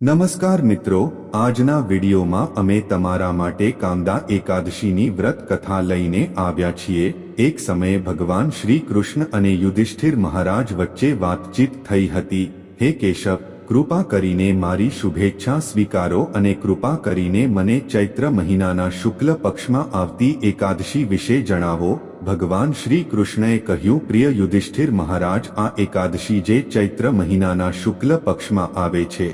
નમસ્કાર મિત્રો, આજના વિડીયોમાં અમે તમારા માટે કામદા એકાદશીની વ્રત કથા લઈને આવ્યા છીએ. એક સમયે ભગવાન શ્રી કૃષ્ણ અને યુધિષ્ઠિર મહારાજ વચ્ચે વાતચીત થઈ હતી. હે કેશવ, કૃપા કરીને મારી શુભેચ્છા સ્વીકારો અને કૃપા કરીને મને ચૈત્ર મહિનાના શુક્લ પક્ષમાં આવતી એકાદશી વિશે જણાવો. ભગવાન શ્રી કૃષ્ણએ કહ્યું, પ્રિય યુધિષ્ઠિર મહારાજ, આ એકાદશી જે ચૈત્ર મહિનાના શુક્લ પક્ષમાં આવે છે.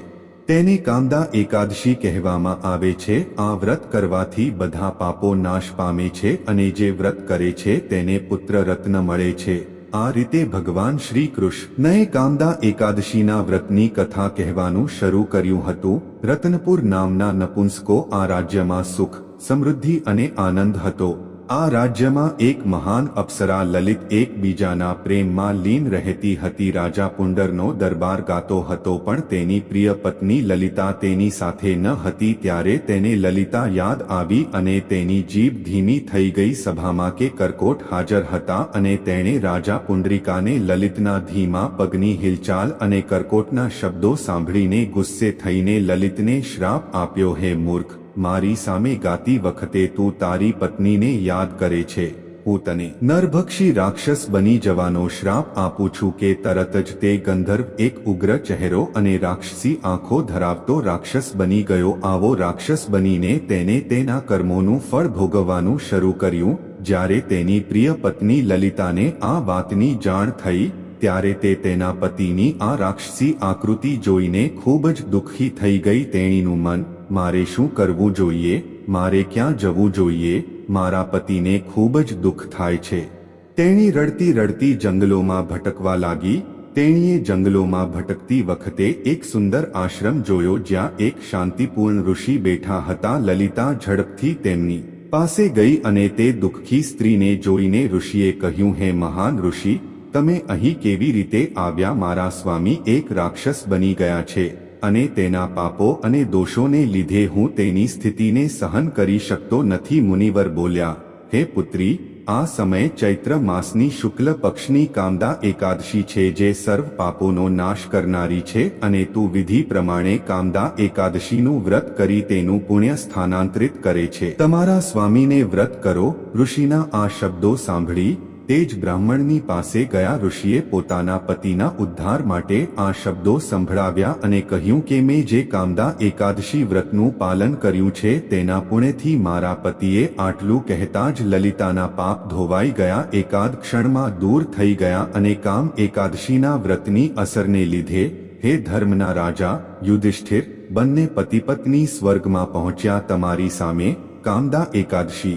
તેને કાંદા એકાદશી કહેવામાં આવે છે. આ વ્રત કરવાથી બધા પાપો નાશ પામે છે અને જે વ્રત કરે છે તેને પુત્ર રત્ન મળે છે. આ રીતે ભગવાન શ્રી કૃષ્ણએ કાંદા એકાદશીના વ્રતની કથા કહેવાનું શરૂ કર્યું હતું. રત્નપુર નામના નપુંસકો આ રાજ્યમાં સુખ, સમૃદ્ધિ અને આનંદ હતો. આ રાજ્યમાં એક મહાન અપ્સરા લલિત એકબીજાના પ્રેમમાં લીન રહેતી હતી. રાજા પુંડરનો દરબાર ગાતો હતો પણ તેની પ્રિય પત્ની લલિતા તેની સાથે ન હતી. ત્યારે તેને લલિતા યાદ આવી અને તેની જીભ ધીમી થઈ ગઈ સભામાં કે કરકોટ હાજર હતા અને તેણે રાજા પુંડરીકાને લલિતના ધીમા પગની હિલચાલ અને કરકોટના શબ્દો સાંભળીને ગુસ્સે થઈને લલિતને શ્રાપ આપ્યો, હે મૂર્ખ! મારી સામે ગાતી વખતે તું તારી પત્નીને યાદ કરે છે. હું તને નરભક્ષી રાક્ષસ બની જવાનો શ્રાપ આપું છું કે તરત જ તે ગંધર્વ એક ઉગ્ર ચહેરો અને રાક્ષસી આંખો ધરાવતો રાક્ષસ બની ગયો. આવો રાક્ષસ બનીને તેને તેના કર્મોનું ફળ ભોગવવાનું શરૂ કર્યું. જ્યારે તેની પ્રિય પત્ની લલિતાને આ વાતની જાણ થઈ, ત્યારે તે તેના પતિની આ રાક્ષસી આકૃતિ જોઈને ખૂબ જ દુઃખી થઈ ગઈ. તેણીનું મન મારે શું કરવું જોઈએ? મારે ક્યાં જવું જોઈએ? મારા પતિને ખૂબ જ દુઃખ થાય છે. તેણી રડતી રડતી જંગલોમાં ભટકવા લાગી. તેણીએ જંગલોમાં ભટકતી વખતે એક સુંદર આશ્રમ જોયો જ્યાં એક શાંતિપૂર્ણ ઋષિ બેઠા હતા લલિતા ઝડપથી તેમની પાસે ગઈ અને તે દુઃખી સ્ત્રીને જોઈને ઋષિએ કહ્યું, હે મહાન ઋષિ, તમે અહીં કેવી રીતે આવ્યા? મારા સ્વામી એક રાક્ષસ બની ગયા છે. અને તેના પાપો અને દોષોને લીધે હું તેની સ્થિતિને સહન કરી શકતો નથી. મુનિવર બોલ્યા, હે પુત્રી, આ સમય ચૈત્ર માસની શુક્લ પક્ષની કામદા એકાદશી છે જે સર્વ પાપોનો નાશ કરનારી છે અને તું વિધિ પ્રમાણે કામદા એકાદશીનું વ્રત કરી તેનું પુણ્ય સ્થાનાંતરિત કરે છે. તમારા સ્વામીને વ્રત કરો. ઋષિના આ શબ્દો સાંભળી તે જ બ્રાહ્મણની પાસે ગયા ઋષિએ પોતાના પતિના ઉદ્ધાર માટે આ શબ્દો સંભળાવ્યા અને કહ્યું કે મેં જે કામદા એકાદશી વ્રતનું પાલન કર્યું છે તેના પુણ્યથી મારા પતિએ આટલું કહેતા જ લલિતાના પાપ ધોવાઈ ગયા, એકાદ ક્ષણમાં દૂર થઈ ગયા અને કામ એકાદશીના વ્રતની અસરને લીધે, હે ધર્મના રાજા, યુધિષ્ઠિર, બંને પતિપત્ની સ્વર્ગમાં પહોંચ્યા તમારી સામે, કામદા એકાદશી.